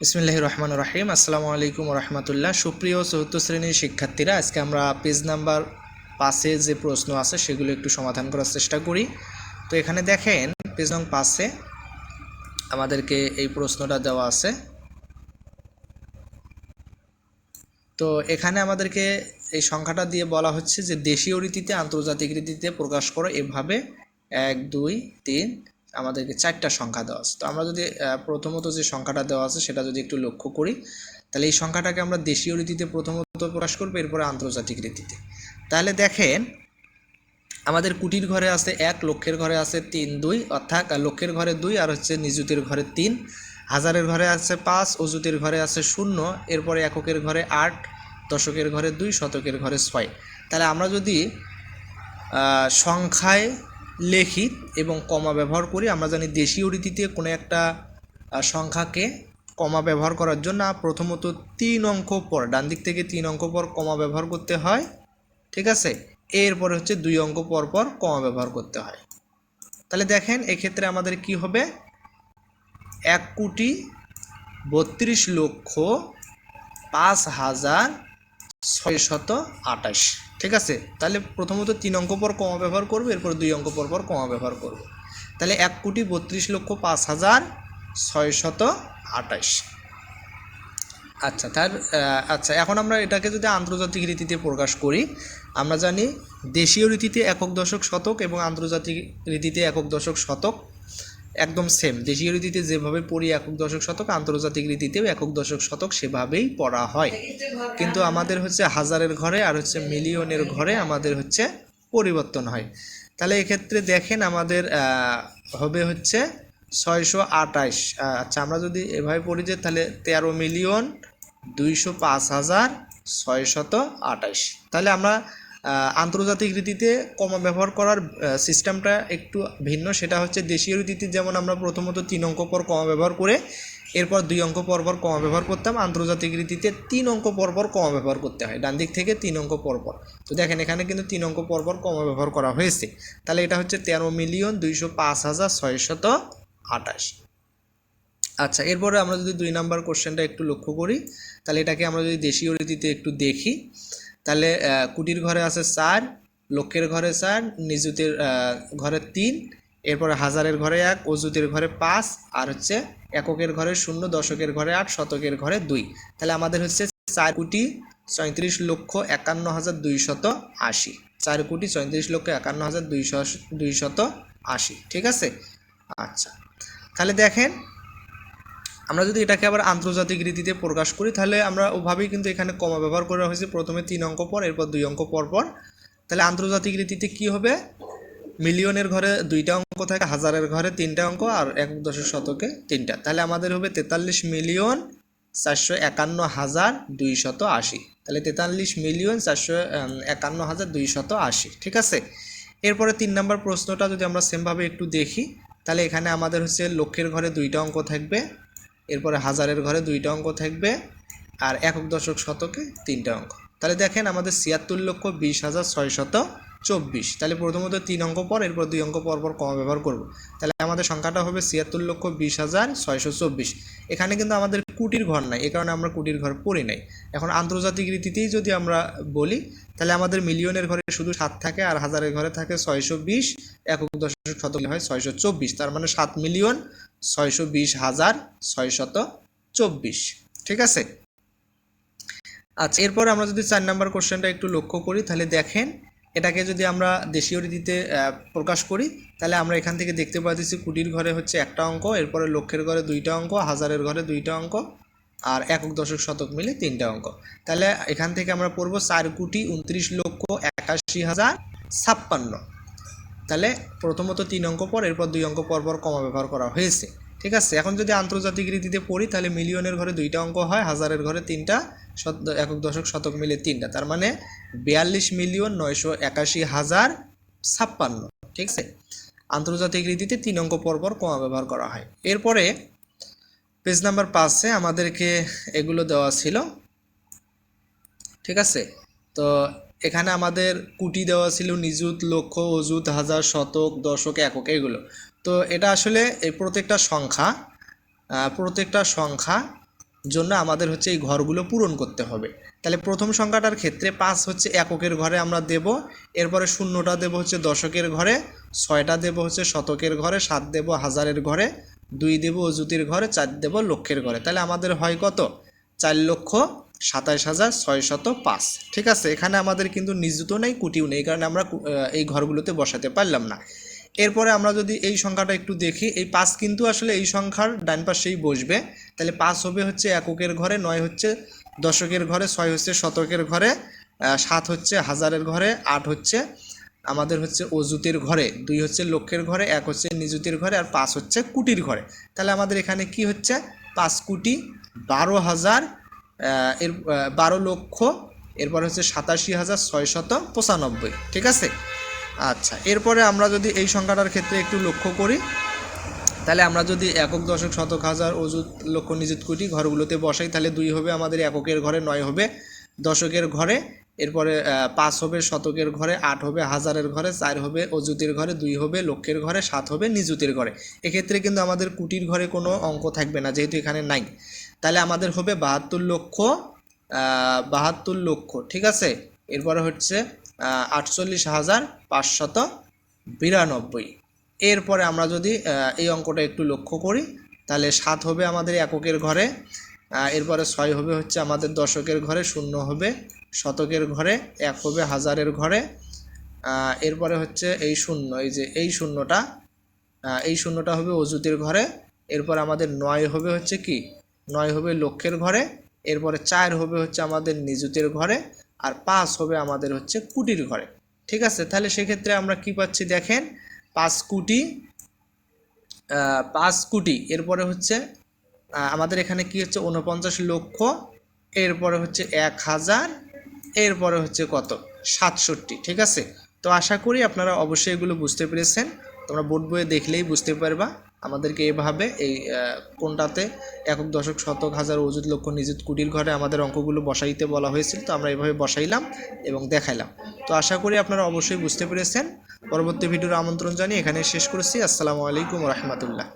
বিসমিল্লাহ রহমান রাহিম। আসসালামু আলাইকুম রহমতুল্লাহ। সুপ্রিয় চতুর্থ শ্রেণির শিক্ষার্থীরা, আজকে আমরা পেজ নাম্বার পাঁচে যে প্রশ্ন আছে, সেগুলো একটু সমাধান করার চেষ্টা করি। তো এখানে দেখেন, পেজ নং পাঁচে আমাদেরকে এই প্রশ্নটা দেওয়া আছে। তো এখানে আমাদেরকে এই সংখ্যাটা দিয়ে বলা হচ্ছে যে দেশীয় রীতিতে, আন্তর্জাতিক রীতিতে প্রকাশ করো এভাবে। এক, দুই, তিন আমাদেরকে চারটা সংখ্যা দেওয়া আছে। তো আমরা যদি প্রথমত যে সংখ্যাটা দেওয়া আছে সেটা যদি একটু লক্ষ্য করি, তাহলে এই সংখ্যাটাকে আমরা দেশীয় রীতিতে প্রথমত প্রকাশ করব, এরপরে আন্তর্জাতিক রীতিতে। তাহলে দেখেন, আমাদের কুটির ঘরে আছে এক লক্ষের ঘরে আছে তিন, দুই, অর্থাৎ লক্ষের ঘরে দুই আর হচ্ছে নিযুতের ঘরে তিন। হাজারের ঘরে আছে পাঁচ অজুতের ঘরে আছে শূন্য, এরপরে এককের ঘরে আট, দশকের ঘরে দুই, শতকের ঘরে ছয়। তাহলে আমরা যদি সংখ্যায় লেখি এবং কমা ব্যবহার করি। আমরা জানি দেশীয় রীতিতে কোনো একটা সংখ্যাকে কমা ব্যবহার করার জন্য প্রথমত তিন অঙ্ক পর, ডান দিক থেকে তিন অঙ্ক পর কমা ব্যবহার করতে হয়, ঠিক আছে? এরপরে হচ্ছে দুই অঙ্ক পর পর কমা ব্যবহার করতে হয়। তাহলে দেখেন, এক্ষেত্রে আমাদের কি হবে? এক কোটি বত্রিশ লক্ষ পাঁচ হাজার ছয়শত আঠাশ। ঠিক আছে? তাহলে প্রথমত তিন অঙ্ক পর কমা ব্যবহার করব, এরপর দুই অঙ্ক পর পর কমা ব্যবহার করব। তাহলে এক কোটি বত্রিশ লক্ষ পাঁচ হাজার ছয়শত আঠাশ। আচ্ছা তার আচ্ছা এখন আমরা এটাকে যদি আন্তর্জাতিক রীতিতে প্রকাশ করি, আমরা জানি দেশীয় রীতিতে একক দশক শতক এবং আন্তর্জাতিক রীতিতে একক দশক শতক একদম সেম দেশীয় রীতিতে যেভাবে পড়ি একক দশক শতক, আন্তর্জাতিক রীতিতেও একক দশক শতক সেভাবেই পড়া হয়। কিন্তু আমাদের হচ্ছে হাজারের ঘরে আর হচ্ছে মিলিয়নের ঘরে আমাদের হচ্ছে পরিবর্তন হয়। তাহলে এক্ষেত্রে দেখেন আমাদের হবে হচ্ছে ছয়শো আটাইশ আচ্ছা আমরা যদি এভাবে পড়ি যে তাহলে তেরো মিলিয়ন দুইশো পাঁচ হাজার ছয়শত আটাইশ তাহলে আমরা আন্তর্জাতিক রীতিতে কমা ব্যবহার করার সিস্টেমটা একটু ভিন্ন। সেটা হচ্ছে দেশীয় রীতিতে যেমন আমরা প্রথমত তিন অঙ্ক পর কমা ব্যবহার করে, এরপর দুই অঙ্ক পর পর কমা ব্যবহার করতাম। আন্তর্জাতিক রীতিতে তিন অঙ্ক পর পর কমা ব্যবহার করতে হয়, ডান দিক থেকে তিন অঙ্ক পর পর। তো দেখেন, এখানে কিন্তু তিন অঙ্ক পর পর কমা ব্যবহার করা হয়েছে। তাহলে এটা হচ্ছে তেরো মিলিয়ন দুইশো পাঁচ হাজার ছয়শত আটাশ আচ্ছা এরপরে আমরা যদি দুই নাম্বার কোশ্চেনটা একটু লক্ষ্য করি, তাহলে এটাকে আমরা যদি দেশীয় রীতিতে একটু দেখি। তাহলে কুটির ঘরে আছে চার লক্ষের ঘরে চার, নিযুতের ঘরে তিন, এরপরে হাজারের ঘরে এক অজুতের ঘরে পাঁচ, আর হচ্ছে এককের ঘরে শূন্য, দশকের ঘরে আট, শতকের ঘরে দুই। তাহলে আমাদের হচ্ছে চার কোটি চৌত্রিশ লক্ষ একান্ন হাজার দুইশত আশি। চার কোটি চৌত্রিশ লক্ষ একান্ন হাজার দুইশো, দুইশত আশি। ঠিক আছে? আচ্ছা। তাহলে দেখেন আমরা যদি এটাকে আবার আন্তর্জাতিক রীতিতে প্রকাশ করি, তাহলে আমরা ওভাবেই কিন্তু এখানে কমা ব্যবহার করা হয়েছে। প্রথমে তিন অঙ্ক পর, এরপর দুই অঙ্ক পর পর। তাহলে আন্তর্জাতিক রীতিতে কি হবে? মিলিয়নের ঘরে দুইটা অঙ্ক থাকে, হাজারের ঘরে তিনটা অঙ্ক, আর এক দশক শতকে তিনটা। তাহলে আমাদের হবে তেতাল্লিশ মিলিয়ন চারশো একান্ন হাজার দুইশত আশি। তাহলে তেতাল্লিশ মিলিয়ন চারশো একান্ন হাজার দুইশত আশি, ঠিক আছে? এরপরে তিন নম্বর প্রশ্নটা যদি আমরা সেমভাবে একটু দেখি, তাহলে এখানে আমাদের হচ্ছে লক্ষ্যের ঘরে দুইটা অঙ্ক থাকবে। এরপরে হাজারের ঘরে দুইটা অঙ্ক থাকবে আর একক দশক শতকে তিনটা অঙ্ক। তাহলে দেখেন আমাদের ছিয়াত্তর লক্ষ বিশ হাজার ছয়শত চব্বিশ। তাহলে প্রথমত তিন অঙ্ক পর, এরপর দুই অঙ্ক পর পর কমা ব্যবহার করব। তাহলে আমাদের সংখ্যাটা হবে ছিয়াত্তর লক্ষ বিশ হাজার ছয়শো চব্বিশ। এখানে কিন্তু আমাদের কুটির ঘর নাই, এ কারণে আমরা কুটির ঘর পড়ি নাই। এখন আন্তর্জাতিক রীতিতেই যদি আমরা বলি, তাহলে আমাদের মিলিয়নের ঘরে শুধু সাত থাকে আর হাজারের ঘরে থাকে ছয়শো বিশ, একক দশক শতক হয় ছয়শো চব্বিশ। তার মানে সাত মিলিয়ন ছয়শো বিশ হাজার ছয়শত চব্বিশ। ঠিক আছে? আচ্ছা এরপর আমরা যদি চার নাম্বার কোশ্চেনটা একটু লক্ষ্য করি, তাহলে দেখেন, এটাকে যদি আমরা দেশীয় রীতিতে প্রকাশ করি, তাহলে আমরা এখান থেকে দেখতে পাচ্ছি কুটির ঘরে হচ্ছে একটা অঙ্ক, এরপরে লক্ষের ঘরে দুইটা অঙ্ক, হাজারের ঘরে দুইটা অঙ্ক, আর একক দশক শতক মিলে তিনটা অঙ্ক। তাহলে এখান থেকে আমরা পড়ব চার কোটি উনত্রিশ লক্ষ একাশি হাজার ছাপ্পান্ন। তাহলে প্রথমত তিন অঙ্ক পর, এরপর দুই অঙ্ক পর পর কমা ব্যবহার করা হয়েছে। ঠিক আছে? এখন যদি আন্তর্জাতিক রীতিতে পড়ি, তাহলে মিলিয়নের ঘরে দুইটা অঙ্ক হয়, হাজারের ঘরে তিনটা, শত, একক দশক শতক মিলে তিনটা। তার মানে বিয়াল্লিশ মিলিয়ন নয়শো একাশি হাজার ছাপ্পান্ন। ঠিক আছে? আন্তর্জাতিক রীতিতে তিন অঙ্ক পর পর কমা ব্যবহার করা হয়। এরপরে পেজ নাম্বার পাঁচে আমাদেরকে এগুলো দেওয়া ছিল। ঠিক আছে? তো এখানে আমাদের কুটি দেওয়া ছিল নিযুত, লক্ষ, অযুত, হাজার, শতক, দশক, একক, এগুলো। তো এটা আসলে এই প্রত্যেকটা সংখ্যা প্রত্যেকটা সংখ্যা জন্য আমাদের হচ্ছে এই ঘরগুলো পূরণ করতে হবে। তাহলে প্রথম সংখ্যাটার ক্ষেত্রে পাঁচ হচ্ছে এককের ঘরে আমরা দেব, এরপরে শূন্যটা দেব হচ্ছে দশকের ঘরে, ছয়টা দেব হচ্ছে শতকের ঘরে, সাত দেব হাজারের ঘরে, দুই দেব অজুতির ঘরে, চার দেব লক্ষের ঘরে। তাহলে আমাদের হয় কত? চার লক্ষ সাতাইশ হাজার ছয়শত পাঁচ। ঠিক আছে, এখানে আমাদের কিন্তু নিযুত নেই, কুটিও নেই কারণে আমরা এই ঘরগুলোতে বসাতে পারলাম না। এরপরে আমরা যদি এই সংখ্যাটা একটু দেখি, এই পাঁচ কিন্তু আসলে এই সংখ্যার ডান পাশেই বসবে। তাহলে পাঁচ হবে হচ্ছে এককের ঘরে, নয় হচ্ছে দশকের ঘরে, ছয় হচ্ছে শতকের ঘরে সাত হচ্ছে হাজারের ঘরে, আট হচ্ছে আমাদের হচ্ছে অজুতের ঘরে, দুই হচ্ছে লক্ষের ঘরে, এক হচ্ছে নিযুতির ঘরে আর পাঁচ হচ্ছে কুটির ঘরে। তাহলে আমাদের এখানে কি হচ্ছে? পাঁচ কোটি বারো হাজার এর বারো লক্ষ, এরপর হচ্ছে সাতাশি হাজার ছয়শত পঁচানব্বই। ঠিক আছে? আচ্ছা এরপরে আমরা যদি এই সংখ্যাটার ক্ষেত্রে একটু লক্ষ্য করি, তাহলে আমরা যদি একক দশক শতক হাজার অযুত লক্ষ নিযুত কোটি ঘরগুলোতে বসাই, তাহলে দুই হবে আমাদের এককের ঘরে, নয় হবে দশকের ঘরে। এরপরে পাঁচ হবে শতকের ঘরে, আট হবে হাজারের ঘরে, চার হবে অযুতের ঘরে, দুই হবে লক্ষের ঘরে, সাত হবে নিযুতের ঘরে। এক্ষেত্রে কিন্তু আমাদের কুটির ঘরে কোনো অঙ্ক থাকবে না, যেহেতু এখানে নাই। তাহলে আমাদের হবে বাহাত্তর লক্ষ বাহাত্তর লক্ষ, ঠিক আছে? এরপরে হচ্ছে আটচল্লিশ হাজার পাঁচশত বিরানব্বই। এরপরে আমরা যদি এই অঙ্কটা একটু লক্ষ্য করি, তাহলে সাত হবে আমাদের এককের ঘরে এরপরে ছয় হবে হচ্ছে আমাদের দশকের ঘরে, শূন্য হবে শতকের ঘরে, এক হবে হাজারের ঘরে এরপরে হচ্ছে এই শূন্য, এই যে এই শূন্যটা এই শূন্যটা হবে অজুতের ঘরে, এরপর আমাদের নয় হবে হচ্ছে কি? নয় হবে লক্ষের ঘরে, এরপরে চার হবে হচ্ছে আমাদের নিযুতের ঘরে, আর পাঁচ হবে আমাদের হচ্ছে কুটির ঘরে। ঠিক আছে? তাহলে সেক্ষেত্রে আমরা কি পাচ্ছি দেখেন? পাঁচ কোটি পাঁচ কোটি, এরপরে হচ্ছে আমাদের এখানে কি হচ্ছে? উনপঞ্চাশ লক্ষ, এরপরে হচ্ছে এক হাজার, এরপরে হচ্ছে কত? সাতষট্টি। ঠিক আছে? তো আশা করি আপনারা অবশ্যই এগুলো বুঝতে পেরেছেন। তোমরা বোর্ড বইয়ে দেখলেই বুঝতে পারবা। আমাদেরকে এভাবে এই কোনটাতে একক দশক শতক হাজার অজুত লক্ষ নিযুত কুটির ঘরে আমাদের অঙ্কগুলো বসাইতে বলা হয়েছিল, তো আমরা এভাবে বসাইলাম এবং দেখাইলাম। তো আশা করি আপনারা অবশ্যই বুঝতে পেরেছেন। পরবর্তী ভিডিওর আমন্ত্রণ জানিয়ে এখানে শেষ করেছি। আসসালামু আলাইকুম রহমতুল্লাহ।